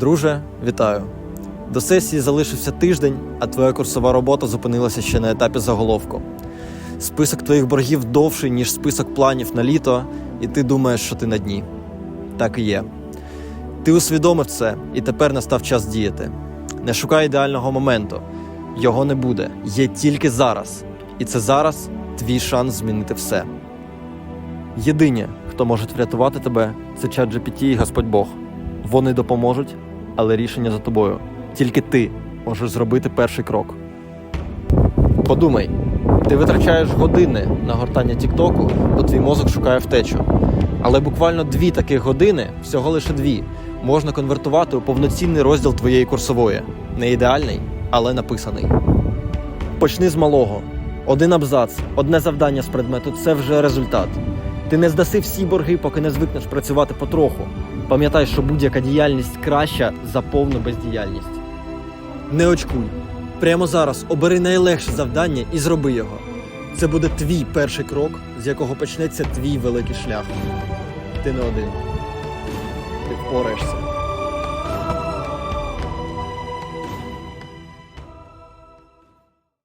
Друже, вітаю. До сесії залишився тиждень, а твоя курсова робота зупинилася ще на етапі заголовку. Список твоїх боргів довший, ніж список планів на літо, і ти думаєш, що ти на дні. Так і є. Ти усвідомив це, і тепер настав час діяти. Не шукай ідеального моменту. Його не буде. Є тільки зараз. І це зараз твій шанс змінити все. Єдині, хто може врятувати тебе, це чат GPT і Господь Бог. Вони допоможуть, але рішення за тобою. Тільки ти можеш зробити перший крок. Подумай, ти витрачаєш години на гортання Тіктоку, бо твій мозок шукає втечу. Але буквально дві таких години, всього лише дві, можна конвертувати у повноцінний розділ твоєї курсової. Не ідеальний, але написаний. Почни з малого. Один абзац, одне завдання з предмету це вже результат. Ти не здаси всі борги, поки не звикнеш працювати потроху. Пам'ятай, що будь-яка діяльність краща за повну бездіяльність. Не очкуй. Прямо зараз обери найлегше завдання і зроби його. Це буде твій перший крок, з якого почнеться твій великий шлях. Ти не один. Ти впораєшся.